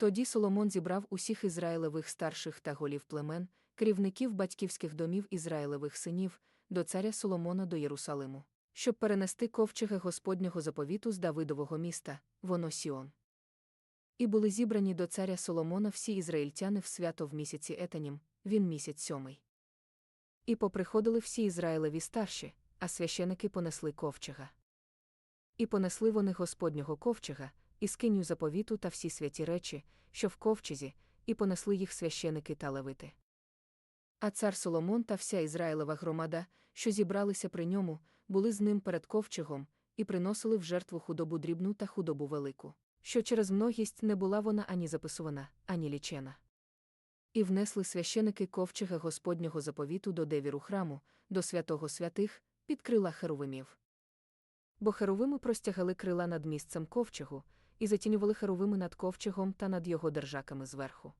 Тоді Соломон зібрав усіх ізраїлевих старших та голів племен, керівників батьківських домів ізраїлевих синів, до царя Соломона до Єрусалиму, щоб перенести ковчеги Господнього заповіту з Давидового міста, воно Сіон. І були зібрані до царя Соломона всі ізраїльтяни в свято в місяці Етанім, він місяць сьомий. І поприходили всі Ізраїлеві старші, а священики понесли ковчега. І понесли вони Господнього ковчега, і скиню заповіту та всі святі речі, що в ковчезі, і понесли їх священики та левити. А цар Соломон та вся Ізраїлева громада, що зібралися при ньому, були з ним перед ковчегом, і приносили в жертву худобу дрібну та худобу велику, що через многість не була вона ані записувана, ані лічена. І внесли священики ковчега Господнього заповіту до девіру храму, до святого святих, під крила херовимів. Бо херовими простягали крила над місцем ковчегу, і затінювали херовими над ковчегом та над його держаками зверху.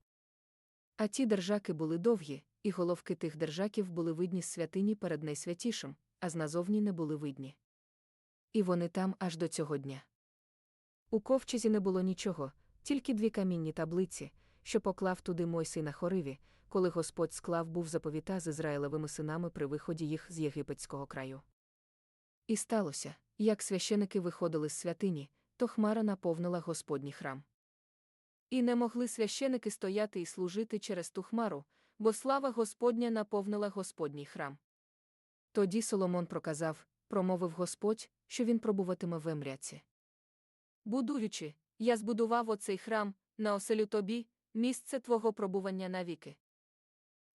А ті держаки були довгі, і головки тих держаків були видні з святині перед найсвятішим, а зназовні не були видні. І вони там аж до цього дня. У ковчезі не було нічого, тільки дві камінні таблиці, що поклав туди Мойсей на хориві, коли Господь склав був заповіта з Ізраїлевими синами при виході їх з єгипетського краю. І сталося, як священики виходили з святині, то хмара наповнила Господній храм. І не могли священики стояти і служити через ту хмару, бо слава Господня наповнила Господній храм. Тоді Соломон проказав, промовив Господь, що він пробуватиме в Емряці. Будуючи, я збудував оцей храм, на оселю тобі, місце твого пробування навіки.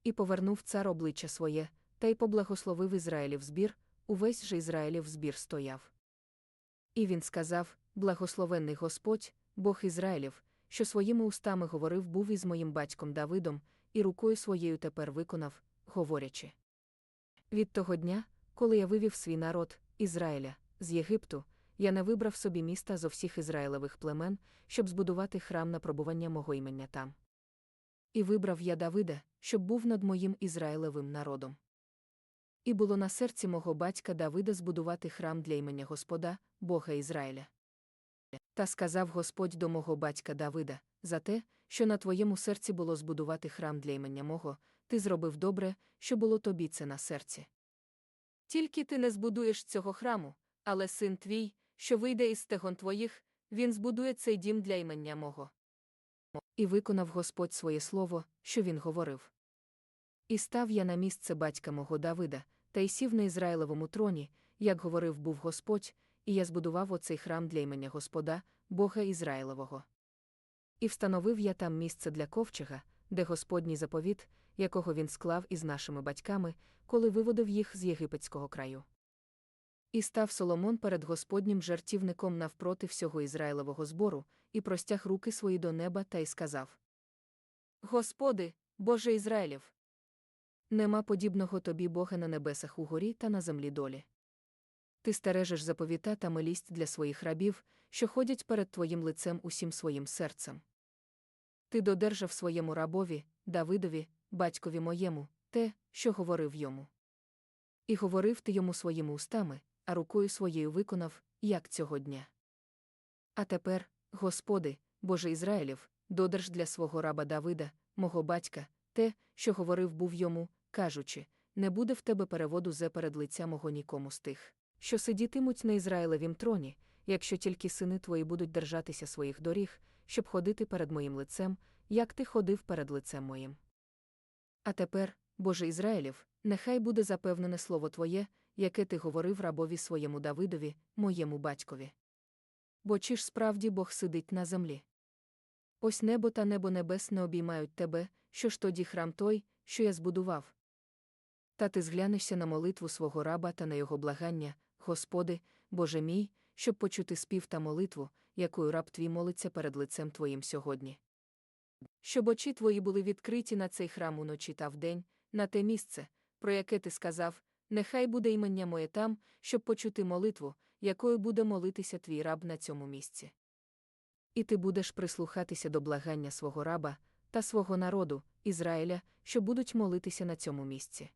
І повернув цар обличчя своє, та й поблагословив Ізраїлів збір, увесь же Ізраїлів збір стояв. І він сказав: Благословенний Господь, Бог Ізраїлів, що своїми устами говорив був із моїм батьком Давидом, і рукою своєю тепер виконав, говорячи. Від того дня, коли я вивів свій народ, Ізраїля, з Єгипту, я не вибрав собі міста зо всіх Ізраїлевих племен, щоб збудувати храм на пробування мого імення там. І вибрав я Давида, щоб був над моїм Ізраїлевим народом. І було на серці мого батька Давида збудувати храм для імення Господа, Бога Ізраїля. Та сказав Господь до мого батька Давида за те, що на твоєму серці було збудувати храм для імення мого, ти зробив добре, що було тобі це на серці. Тільки ти не збудуєш цього храму, але син твій, що вийде із стегон твоїх, він збудує цей дім для імення мого. І виконав Господь своє слово, що він говорив. І став я на місце батька мого Давида, та й сів на Ізраїлевому троні, як говорив був Господь, і я збудував оцей храм для імення Господа, Бога Ізраїлевого. І встановив я там місце для ковчега, де Господній заповіт, якого він склав із нашими батьками, коли виводив їх з єгипетського краю. І став Соломон перед Господнім жертівником навпроти всього Ізраїлевого збору, і простяг руки свої до неба та й сказав: Господи, Боже Ізраїлів! Нема подібного тобі Бога на небесах угорі та на землі долі. Ти стережеш заповіта та милість для своїх рабів, що ходять перед твоїм лицем усім своїм серцем. Ти додержав своєму рабові, Давидові, батькові моєму, те, що говорив йому. І говорив ти йому своїми устами, а рукою своєю виконав, як цього дня. А тепер, Господи, Боже Ізраїлів, додерж для свого раба Давида, мого батька, те, що говорив був йому, кажучи, не буде в тебе переводу зе перед лиця мого нікому з тих, що сидітимуть на Ізраїлевім троні, якщо тільки сини твої будуть держатися своїх доріг, щоб ходити перед моїм лицем, як ти ходив перед лицем моїм. А тепер, Боже Ізраїлів, нехай буде запевнене слово Твоє, яке ти говорив рабові своєму Давидові, моєму батькові. Бо чи ж справді Бог сидить на землі? Ось небо та небо небесне обіймають тебе, що ж тоді храм той, що я збудував. Та ти зглянешся на молитву свого раба та на його благання, Господи, Боже мій, щоб почути спів та молитву, якою раб твій молиться перед лицем Твоїм сьогодні. Щоб очі твої були відкриті на цей храм уночі та вдень, на те місце, про яке ти сказав, нехай буде імення моє там, щоб почути молитву, якою буде молитися твій раб на цьому місці. І ти будеш прислухатися до благання свого раба та свого народу, Ізраїля, що будуть молитися на цьому місці.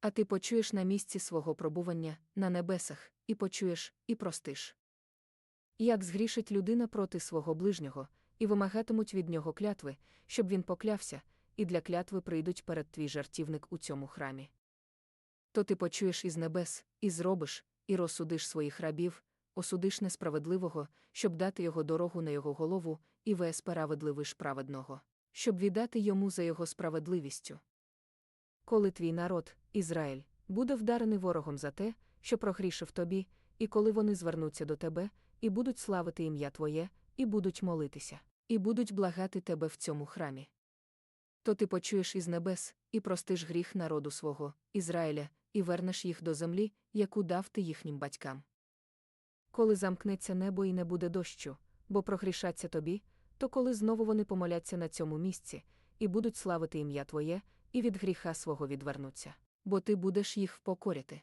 А ти почуєш на місці свого пробування, на небесах, і почуєш, і простиш. Як згрішить людина проти свого ближнього, і вимагатимуть від нього клятви, щоб він поклявся, і для клятви прийдуть перед твій жартівник у цьому храмі. То ти почуєш із небес, і зробиш, і розсудиш своїх рабів, осудиш несправедливого, щоб дати його дорогу на його голову, і весправедливиш праведного, щоб віддати йому за його справедливістю. Коли твій народ, Ізраїль, буде вдарений ворогом за те, що прогрішив тобі, і коли вони звернуться до тебе, і будуть славити ім'я Твоє, і будуть молитися, і будуть благати тебе в цьому храмі. То ти почуєш із небес, і простиш гріх народу свого, Ізраїля, і вернеш їх до землі, яку дав ти їхнім батькам. Коли замкнеться небо і не буде дощу, бо прогрішаться тобі, то коли знову вони помоляться на цьому місці, і будуть славити ім'я Твоє, і від гріха свого відвернуться, бо ти будеш їх впокорити.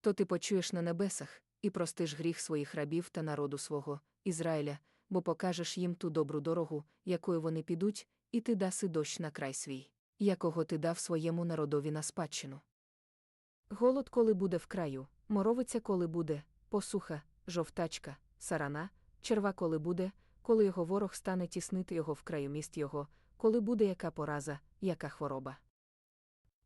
То ти почуєш на небесах, і простиш гріх своїх рабів та народу свого, Ізраїля, бо покажеш їм ту добру дорогу, якою вони підуть, і ти даси дощ на край свій, якого ти дав своєму народові на спадщину. Голод, коли буде в краю, моровиця, коли буде, посуха, жовтачка, сарана, черва, коли буде, коли його ворог стане тіснити його в краю міст його, коли буде яка пораза, яка хвороба.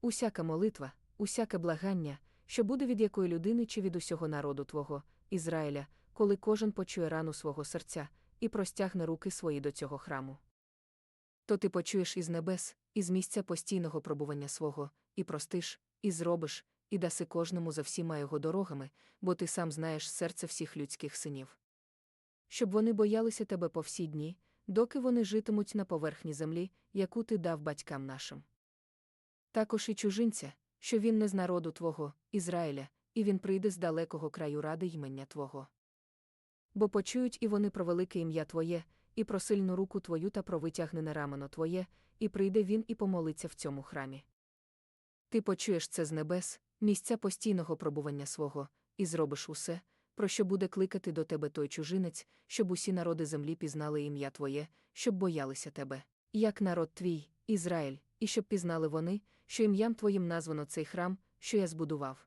Усяка молитва, усяке благання, що буде від якої людини чи від усього народу Твого, Ізраїля, коли кожен почує рану свого серця і простягне руки свої до цього храму. То ти почуєш із небес, із місця постійного пробування свого, і простиш, і зробиш, і даси кожному за всіма його дорогами, бо ти сам знаєш серце всіх людських синів. Щоб вони боялися тебе по всі дні, доки вони житимуть на поверхні землі, яку ти дав батькам нашим. Також і чужинця, що він не з народу Твого, Ізраїля, і він прийде з далекого краю ради ймення Твого. Бо почують і вони про велике ім'я Твоє, і про сильну руку Твою та про витягнене рамено Твоє, і прийде він і помолиться в цьому храмі. Ти почуєш це з небес, місця постійного пробування свого, і зробиш усе, про що буде кликати до тебе той чужинець, щоб усі народи землі пізнали ім'я Твоє, щоб боялися тебе, як народ твій, Ізраїль, і щоб пізнали вони, що ім'ям Твоїм названо цей храм, що я збудував.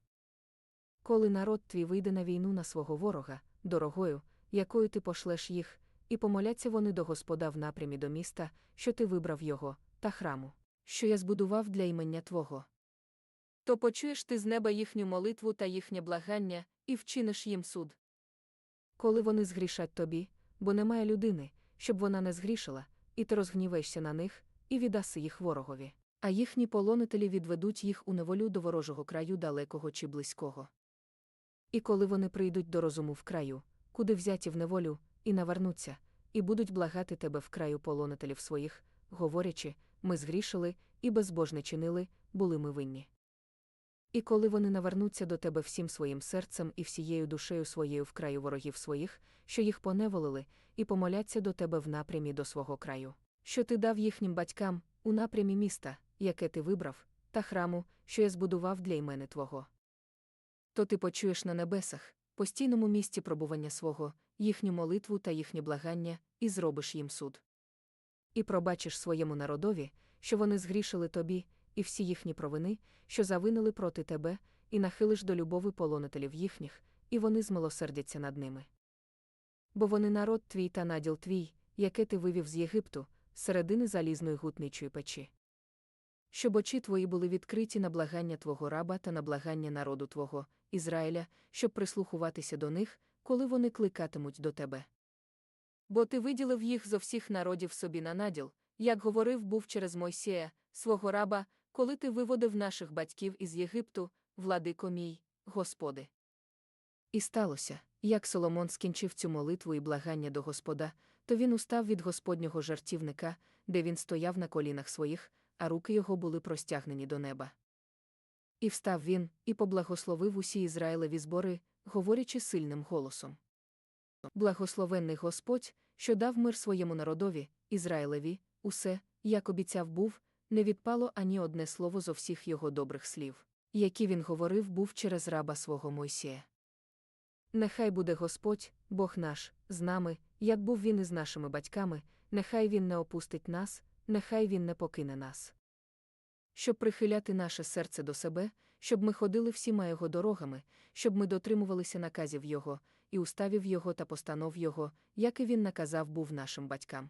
Коли народ твій вийде на війну на свого ворога, дорогою, якою ти пошлеш їх, і помоляться вони до Господа в напрямі до міста, що ти вибрав його, та храму, що я збудував для імення Твого. То почуєш ти з неба їхню молитву та їхнє благання, і вчиниш їм суд. Коли вони згрішать тобі, бо немає людини, щоб вона не згрішила, і ти розгніваєшся на них, і віддаси їх ворогові, а їхні полонителі відведуть їх у неволю до ворожого краю далекого чи близького. І коли вони прийдуть до розуму в краю, куди взяті в неволю, і навернуться, і будуть благати тебе в краю полонителів своїх, говорячи, ми згрішили, і безбожне чинили, були ми винні. І коли вони навернуться до тебе всім своїм серцем і всією душею своєю в краю ворогів своїх, що їх поневолили, і помоляться до тебе в напрямі до свого краю, що ти дав їхнім батькам, у напрямі міста, яке ти вибрав, та храму, що я збудував для імени Твого. То ти почуєш на небесах, постійному місці пробування свого, їхню молитву та їхнє благання, і зробиш їм суд. І пробачиш своєму народові, що вони згрішили тобі, і всі їхні провини, що завинили проти тебе, і нахилиш до любови полонителів їхніх, і вони змилосердяться над ними. Бо вони народ твій та наділ твій, яке ти вивів з Єгипту, середини залізної гутничої печі. Щоб очі твої були відкриті на благання твого раба та на благання народу твого, Ізраїля, щоб прислухуватися до них, коли вони кликатимуть до тебе. Бо ти виділив їх зо всіх народів собі на наділ, як говорив був через Мойсія, свого раба, коли ти виводив наших батьків із Єгипту, владико мій, Господи. І сталося, як Соломон скінчив цю молитву і благання до Господа, то він устав від Господнього жартівника, де він стояв на колінах своїх, а руки його були простягнені до неба. І встав він, і поблагословив усі Ізраїлеві збори, говорячи сильним голосом. Благословенний Господь, що дав мир своєму народові, Ізраїлеві, усе, як обіцяв був, не відпало ані одне слово зо всіх його добрих слів, які він говорив був через раба свого Мойсія. Нехай буде Господь, Бог наш, з нами, як був він із нашими батьками, нехай він не опустить нас, нехай він не покине нас. Щоб прихиляти наше серце до себе, щоб ми ходили всіма його дорогами, щоб ми дотримувалися наказів Його, і уставів його та постанов його, як і він наказав був нашим батькам.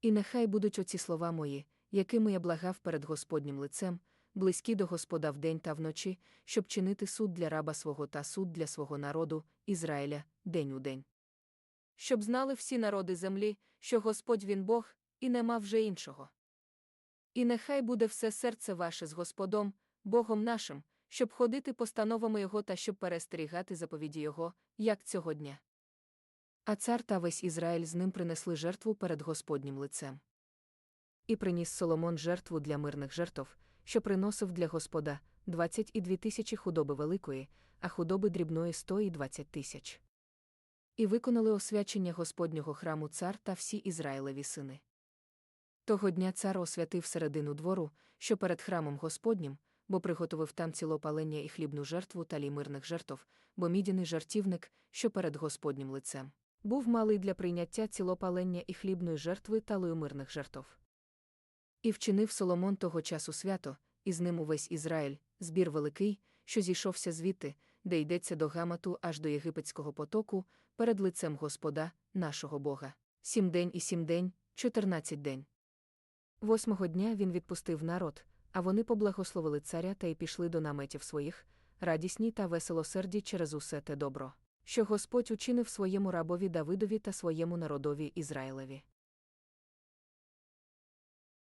І нехай будуть оці слова мої, якими я благав перед Господнім лицем, близькі до Господа вдень та вночі, щоб чинити суд для раба свого та суд для свого народу, Ізраїля, день у день. Щоб знали всі народи землі, що Господь він Бог, і нема вже іншого. І нехай буде все серце ваше з Господом, Богом нашим, щоб ходити постановами Його та щоб перестерігати заповіді Його, як цього дня. А цар та весь Ізраїль з ним принесли жертву перед Господнім лицем. І приніс Соломон жертву для мирних жертв, що приносив для Господа двадцять і дві тисячі худоби великої, а худоби дрібної сто і двадцять тисяч. І виконали освячення Господнього храму цар та всі Ізраїлеві сини. Того дня цар освятив середину двору, що перед храмом Господнім, бо приготовив там цілопалення і хлібну жертву та лій мирних жертв, бо мідяний жартівник, що перед Господнім лицем, був малий для прийняття цілопалення і хлібної жертви та мирних жертв. І вчинив Соломон того часу свято, і з ним увесь Ізраїль, збір великий, що зійшовся звідти, де йдеться до гамату аж до єгипетського потоку, перед лицем Господа, нашого Бога. Сім день і сім день, чотирнадцять день. Восьмого дня він відпустив народ, а вони поблагословили царя та й пішли до наметів своїх, радісні та веселосерді через усе те добро, що Господь учинив своєму рабові Давидові та своєму народові Ізраїлеві.